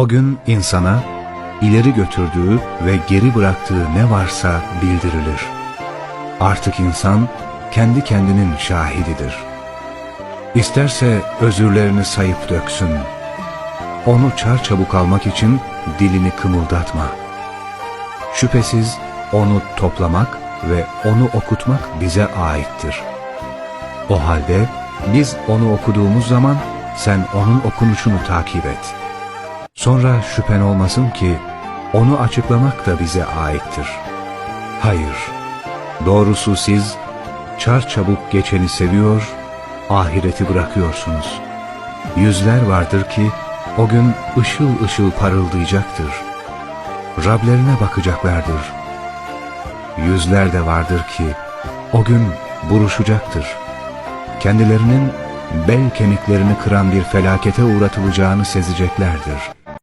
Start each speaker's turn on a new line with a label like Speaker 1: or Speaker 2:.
Speaker 1: O gün insana ileri götürdüğü ve geri bıraktığı ne varsa bildirilir. Artık insan kendi kendinin şahididir. İsterse özürlerini sayıp döksün. Onu çarçabuk almak için dilini kımıldatma. Şüphesiz onu toplamak ve onu okutmak bize aittir. O halde biz onu okuduğumuz zaman sen onun okunuşunu takip et. Sonra şüphen olmasın ki onu açıklamak da bize aittir. Hayır, doğrusu siz çarçabuk geçeni seviyor, ahireti bırakıyorsunuz. Yüzler vardır ki o gün ışıl ışıl parıldayacaktır. Rablerine bakacaklardır. Yüzler de vardır ki o gün buruşacaktır. Kendilerinin bel kemiklerini kıran bir felakete uğratılacağını sezeceklerdir.